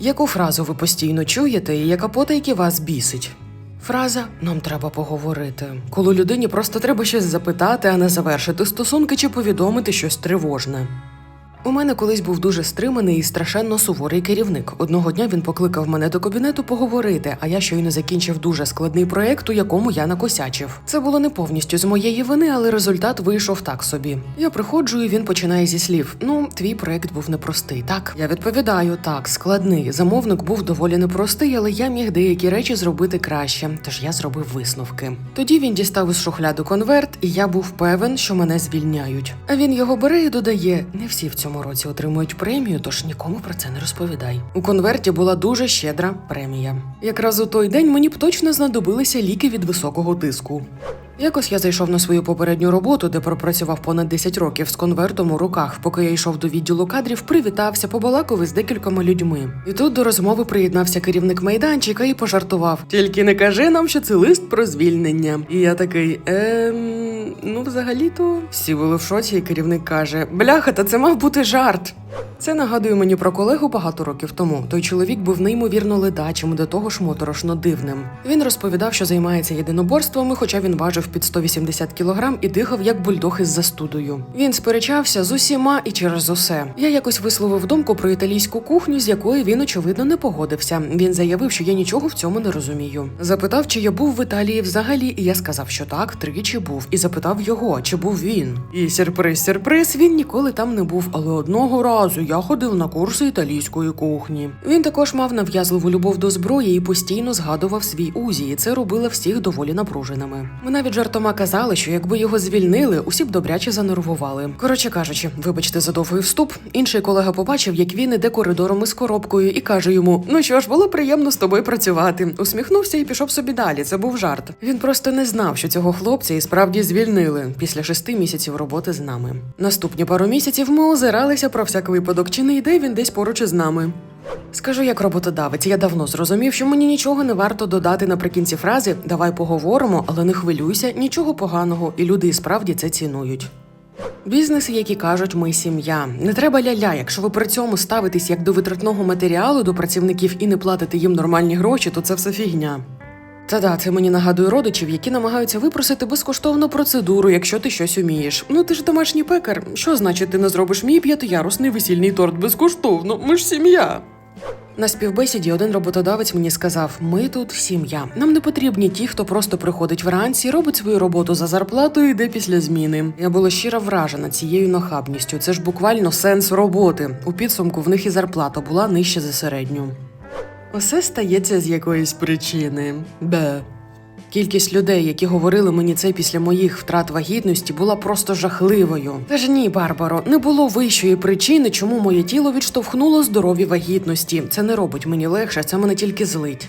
Яку фразу ви постійно чуєте і яка потайки вас бісить? Фраза нам треба поговорити. Коли людині просто треба щось запитати, а не завершити стосунки чи повідомити щось тривожне. У мене колись був дуже стриманий і страшенно суворий керівник. Одного дня він покликав мене до кабінету поговорити, а я щойно закінчив дуже складний проєкт, у якому я накосячив. Це було не повністю з моєї вини, але результат вийшов так собі. Я приходжу, і він починає зі слів: Ну, твій проєкт був непростий. Так, я відповідаю, так, складний. Замовник був доволі непростий, але я міг деякі речі зробити краще. Тож я зробив висновки. Тоді він дістав із шухляду конверт, і я був певен, що мене звільняють. А він його бере і додає: не всі в цьому році отримують премію, тож нікому про це не розповідай. У конверті була дуже щедра премія. Якраз у той день мені б точно знадобилися ліки від високого тиску. Якось я зайшов на свою попередню роботу, де пропрацював понад 10 років з конвертом у руках. Поки я йшов до відділу кадрів, привітався, побалакав із декількома людьми. І тут до розмови приєднався керівник майданчика і пожартував: Тільки не кажи нам, що це лист про звільнення. І я такий, ем, ну взагалі-то всі були в шоці, і керівник каже: Бляха, та це мав бути жарт. Це нагадує мені про колегу багато років тому. Той чоловік був неймовірно ледачим, до того ж моторошно дивним. Він розповідав, що займається єдиноборствами, хоча він важив під 180 кілограм і дихав як бульдог із застудою. Він сперечався з усіма і через усе. Я якось висловив думку про італійську кухню, з якою він очевидно не погодився. Він заявив, що я нічого в цьому не розумію. Запитав, чи я був в Італії взагалі, і я сказав, що так, тричі був, і запитав його, чи був він. І сюрприз, сюрприз, він ніколи там не був, але одного разу я ходив на курси італійської кухні. Він також мав нав'язливу любов до зброї і постійно згадував свій узі, і це робило всіх доволі напруженими. Ми навіть жартома казали, що якби його звільнили, усі б добряче занервували. Коротше кажучи, вибачте за довгий вступ. Інший колега побачив, як він іде коридором із коробкою, і каже йому: Ну що ж, було приємно з тобою працювати. Усміхнувся і пішов собі далі. Це був жарт. Він просто не знав, що цього хлопця і справді звільнили після шести місяців роботи з нами. Наступні пару місяців ми озиралися про всяк випадок, чи не йде він десь поруч із нами. Скажу як роботодавець, я давно зрозумів, що мені нічого не варто додати наприкінці фрази Давай поговоримо, але не хвилюйся, нічого поганого, і люди і справді це цінують. Бізнеси, які кажуть, ми сім'я. Не треба ля-ля. Якщо ви при цьому ставитесь як до витратного матеріалу до працівників і не платите їм нормальні гроші, то це все фігня. Та да, це мені нагадує родичів, які намагаються випросити безкоштовну процедуру, якщо ти щось умієш. Ну ти ж домашній пекар. Що значить, ти не зробиш мій п'ятиярусний весільний торт безкоштовно? Ми ж сім'я. На співбесіді один роботодавець мені сказав: Ми тут сім'я. Нам не потрібні ті, хто просто приходить вранці, робить свою роботу за зарплату і йде після зміни. Я була щиро вражена цією нахабністю. Це ж буквально сенс роботи. У підсумку в них і зарплата була нижче за середню. Усе стається з якоїсь причини. Бе. Кількість людей, які говорили мені це після моїх втрат вагітності, була просто жахливою. Та ж ні, Барбаро, не було вищої причини, чому моє тіло відштовхнуло здорові вагітності. Це не робить мені легше, це мене тільки злить.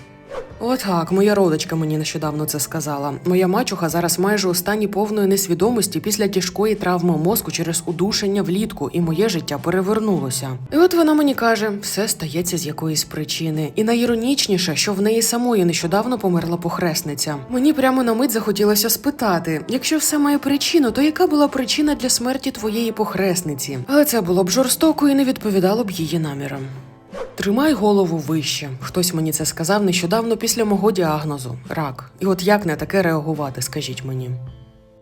Отак, моя родичка мені нещодавно це сказала. Моя мачуха зараз майже у стані повної несвідомості після тяжкої травми мозку через удушення влітку, і моє життя перевернулося. І от вона мені каже, все стається з якоїсь причини. І найіронічніше, що в неї самої нещодавно померла похресниця. Мені прямо на мить захотілося спитати: якщо все має причину, то яка була причина для смерті твоєї похресниці? Але це було б жорстоко і не відповідало б її намірам. Тримай голову вище. Хтось мені це сказав нещодавно після мого діагнозу рак. І от як на таке реагувати, скажіть мені.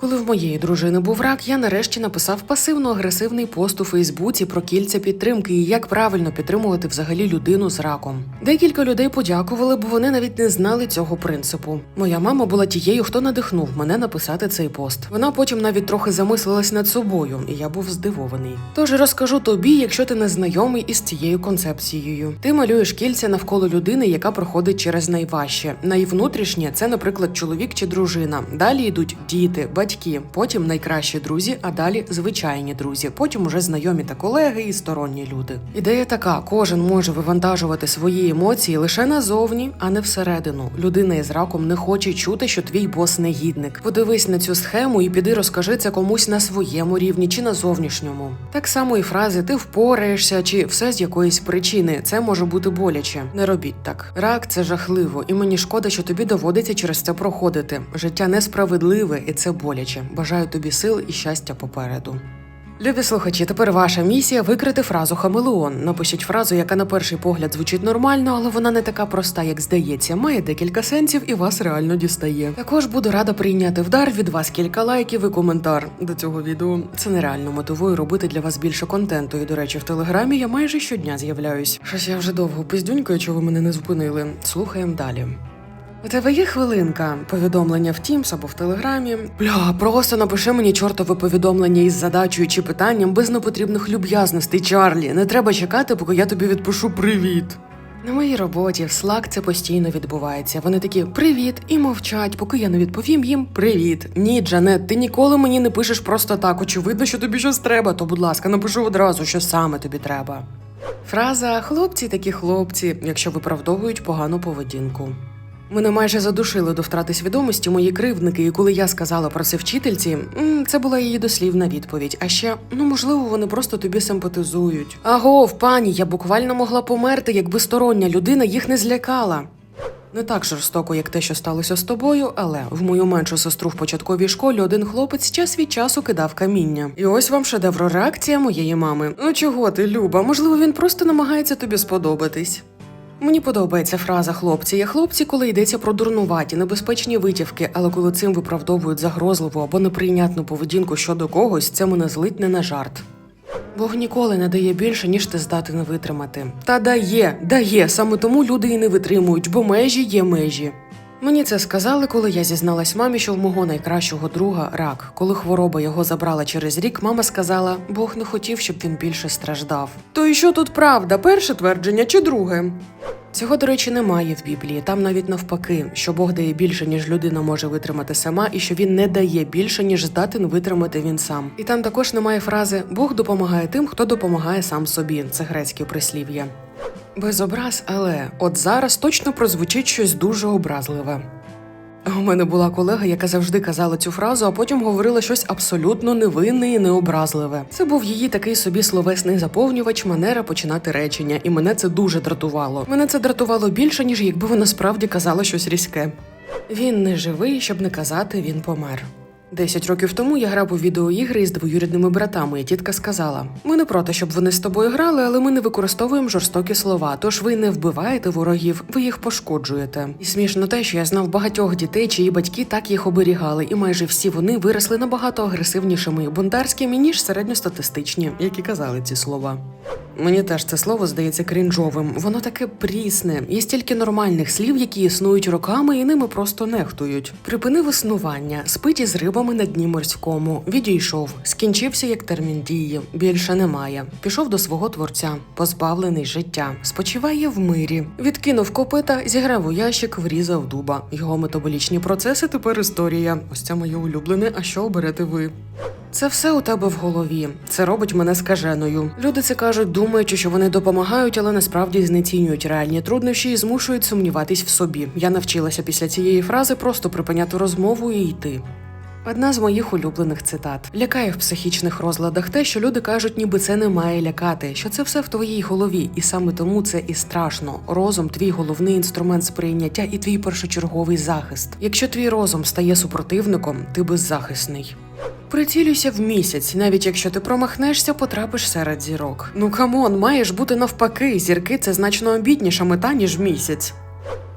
Коли в моєї дружини був рак, я нарешті написав пасивно-агресивний пост у Фейсбуці про кільця підтримки і як правильно підтримувати взагалі людину з раком. Декілька людей подякували, бо вони навіть не знали цього принципу. Моя мама була тією, хто надихнув мене написати цей пост. Вона потім навіть трохи замислилась над собою, і я був здивований. Тож розкажу тобі, якщо ти не знайомий із цією концепцією. Ти малюєш кільця навколо людини, яка проходить через найважче. Найвнутрішнє це, наприклад, чоловік чи дружина. Далі йдуть діти, батьки, потім найкращі друзі, а далі звичайні друзі, потім уже знайомі та колеги і сторонні люди. Ідея така: кожен може вивантажувати свої емоції лише назовні, а не всередину. Людина із раком не хоче чути, що твій бос негідник. Подивись на цю схему і піди розкажи це комусь на своєму рівні чи на зовнішньому. Так само і фрази ти впораєшся чи все з якоїсь причини. Це може бути боляче. Не робіть так. Рак це жахливо, і мені шкода, що тобі доводиться через це проходити. Життя несправедливе, і це боляче. Бажаю тобі сил і щастя попереду. Любі слухачі, тепер ваша місія викрити фразу хамелеон. Напишіть фразу, яка на перший погляд звучить нормально, але вона не така проста, як здається. Має декілька сенсів і вас реально дістає. Також буду рада прийняти вдар від вас кілька лайків і коментар до цього відео. Це нереально мотивує робити для вас більше контенту. І до речі, в телеграмі я майже щодня з'являюсь. Щось я вже довго пиздюнькаю, чого мене не зупинили. Слухаємо далі. У тебе є хвилинка повідомлення в Teams або в Телеграмі. Бля, просто напиши мені чортове повідомлення із задачею чи питанням без непотрібних люб'язностей, Чарлі. Не треба чекати, поки я тобі відпишу привіт. На моїй роботі в Slack це постійно відбувається. Вони такі привіт і мовчать, поки я не відповім їм привіт. Ні, Джанет, ти ніколи мені не пишеш просто так. Очевидно, що тобі щось треба, то будь ласка, напиши одразу, що саме тобі треба. Фраза хлопці такі хлопці, якщо виправдовують погану поведінку. Мене майже задушили до втрати свідомості мої кривдники, і коли я сказала про це вчительці, це була її дослівна відповідь. А ще, ну можливо, вони просто тобі симпатизують. Агов, пані, я буквально могла померти, якби стороння людина їх не злякала. Не так жорстоко, як те, що сталося з тобою, але в мою меншу сестру в початковій школі один хлопець час від часу кидав каміння. І ось вам шедевро реакція моєї мами. Ну чого ти, Люба? Можливо, він просто намагається тобі сподобатись. Мені подобається фраза хлопці. Є хлопці, коли йдеться про дурнуваті, небезпечні витівки, але коли цим виправдовують загрозливу або неприйнятну поведінку щодо когось, це мене злить не на жарт. Бог ніколи не дає більше, ніж ти здатен витримати. Та дає, дає. Саме тому люди і не витримують, бо межі є межі. Мені це сказали, коли я зізналась мамі, що в мого найкращого друга рак. Коли хвороба його забрала через рік, мама сказала: Бог не хотів, щоб він більше страждав. То і що тут правда? Перше твердження чи друге? Цього, до речі, немає в Біблії. Там навіть навпаки, що Бог дає більше, ніж людина може витримати сама, і що він не дає більше, ніж здатен витримати він сам. І там також немає фрази Бог допомагає тим, хто допомагає сам собі. Це грецьке прислів'я. Без образ, але от зараз точно прозвучить щось дуже образливе. У мене була колега, яка завжди казала цю фразу, а потім говорила щось абсолютно невинне і необразливе. Це був її такий собі словесний заповнювач, манера починати речення, і мене це дуже дратувало. Мене це дратувало більше, ніж якби вона справді казала щось різке. Він не живий, щоб не казати, він помер. Десять років тому я грав у відеоігри із двоюрідними братами, і тітка сказала: ми не проти, щоб вони з тобою грали, але ми не використовуємо жорстокі слова. Тож ви не вбиваєте ворогів, ви їх пошкоджуєте. І смішно те, що я знав багатьох дітей, чиї батьки так їх оберігали, і майже всі вони виросли набагато агресивнішими і бунтарськими, ніж середньостатистичні, які казали ці слова. Мені теж це слово здається крінжовим. Воно таке прісне. Є стільки нормальних слів, які існують роками, і ними просто нехтують. Припинив існування, спить із рибами на дні морському. Відійшов, скінчився як термін дії. Більше немає. Пішов до свого творця, позбавлений життя, спочиває в мирі. Відкинув копита, зіграв у ящик, врізав дуба. Його метаболічні процеси тепер історія. Ось це моє улюблене. А що оберете ви? Це все у тебе в голові. Це робить мене скаженою. Люди це кажуть, думаючи, що вони допомагають, але насправді знецінюють реальні труднощі і змушують сумніватись в собі. Я навчилася після цієї фрази просто припиняти розмову і йти. Одна з моїх улюблених цитат лякає в психічних розладах те, що люди кажуть, ніби це не має лякати, що це все в твоїй голові, і саме тому це і страшно. Розум твій головний інструмент сприйняття і твій першочерговий захист. Якщо твій розум стає супротивником, ти беззахисний. Прицілюйся в місяць, навіть якщо ти промахнешся, потрапиш серед зірок. Ну камон, маєш бути навпаки. Зірки це значно обідніша мета, ніж місяць.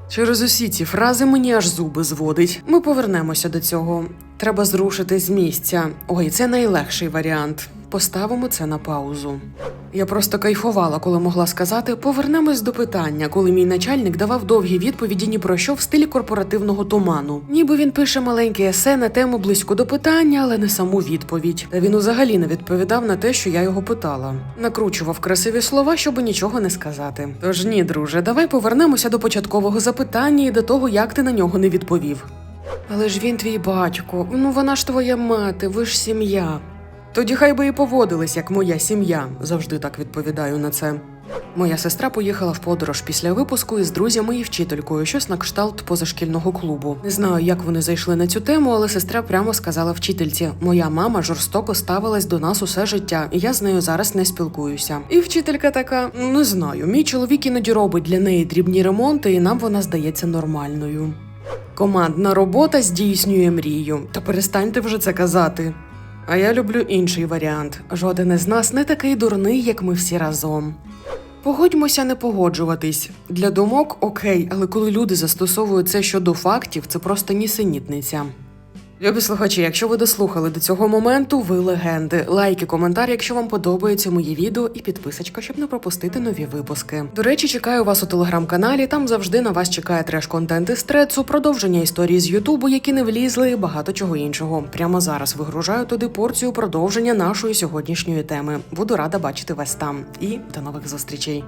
Через усі ці фрази мені аж зуби зводить. Ми повернемося до цього. Треба зрушити з місця. Ой, це найлегший варіант. Поставимо це на паузу. Я просто кайфувала, коли могла сказати повернемось до питання, коли мій начальник давав довгі відповіді ні про що в стилі корпоративного туману. Ніби він пише маленьке есе на тему близько до питання, але не саму відповідь. Та він взагалі не відповідав на те, що я його питала. Накручував красиві слова, щоб нічого не сказати. Тож ні, друже, давай повернемося до початкового запитання і до того, як ти на нього не відповів. Але ж він твій батько, ну вона ж твоя мати, ви ж сім'я. Тоді хай би і поводились, як моя сім'я, завжди так відповідаю на це. Моя сестра поїхала в подорож після випуску із друзями і вчителькою, щось на кшталт позашкільного клубу. Не знаю, як вони зайшли на цю тему, але сестра прямо сказала вчительці: Моя мама жорстоко ставилась до нас усе життя, і я з нею зараз не спілкуюся. І вчителька така: не знаю, мій чоловік іноді робить для неї дрібні ремонти, і нам вона здається нормальною. Командна робота здійснює мрію. Та перестаньте вже це казати. А я люблю інший варіант. Жоден із нас не такий дурний, як ми всі разом. Погодьмося не погоджуватись. Для думок окей, але коли люди застосовують це щодо фактів, це просто нісенітниця. Любі слухачі, якщо ви дослухали до цього моменту, ви легенди. Лайки, коментар, якщо вам подобається моє відео, і підписочка, щоб не пропустити нові випуски. До речі, чекаю вас у телеграм-каналі. Там завжди на вас чекає треш-контент із трецу, продовження історії з Ютубу, які не влізли, і багато чого іншого. Прямо зараз вигружаю туди порцію продовження нашої сьогоднішньої теми. Буду рада бачити вас там. І до нових зустрічей.